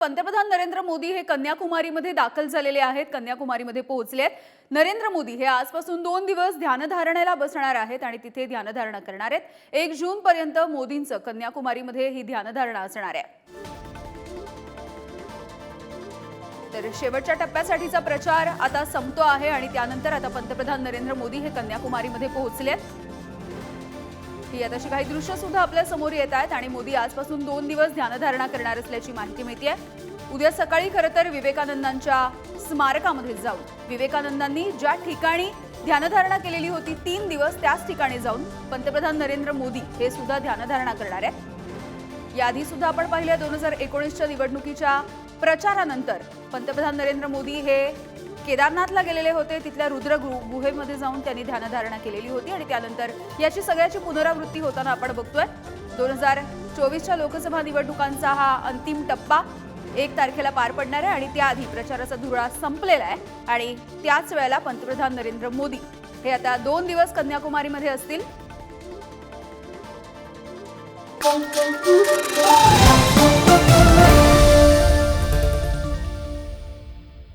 पंतप्रधान नरेंद्र मोदी हे कन्याकुमारीमध्ये दाखल झालेले आहेत कन्याकुमारीमध्ये पोहोचले आहेत. नरेंद्र मोदी हे आजपासून दोन दिवस ध्यानधारणेला बसणार आहेत आणि तिथे ध्यानधारणा करणार आहेत. एक जून पर्यंत मोदींचं कन्याकुमारीमध्ये ही ध्यानधारणा असणार आहे. तर शेवटच्या टप्प्यासाठीचा प्रचार आता संपतो आहे आणि त्यानंतर आता पंतप्रधान नरेंद्र मोदी हे कन्याकुमारीमध्ये पोहोचले आहेत. ही आताशी काही दृश्य सुद्धा आपल्यासमोर येत आहेत आणि मोदी आजपासून दोन दिवस ध्यानधारणा करणार असल्याची माहिती मिळते उद्या सकाळी खरं तर विवेकानंदांच्या स्मारकामध्ये जाऊन विवेकानंदांनी ज्या ठिकाणी ध्यानधारणा केलेली होती तीन दिवस त्याच ठिकाणी जाऊन पंतप्रधान नरेंद्र मोदी हे सुद्धा ध्यानधारणा करणार आहेत. याआधी सुद्धा आपण पाहिलं दोन हजार एकोणीसच्या निवडणुकीच्या प्रचारानंतर पंतप्रधान नरेंद्र मोदी हे केदारनाथला गेलेले होते. तिथल्या रुद्र गुहेमध्ये जाऊन त्यांनी ध्यानधारणा केलेली होती आणि त्यानंतर याची सगळ्याची पुनरावृत्ती होताना आपण बघतोय. दोन हजार चोवीसच्या लोकसभा निवडणुकांचा हा अंतिम टप्पा एक तारखेला पार पडणार आहे आणि त्याआधी प्रचाराचा धुळा संपलेला आहे. आणि त्याच वेळेला पंतप्रधान नरेंद्र मोदी हे आता दोन दिवस कन्याकुमारीमध्ये असतील.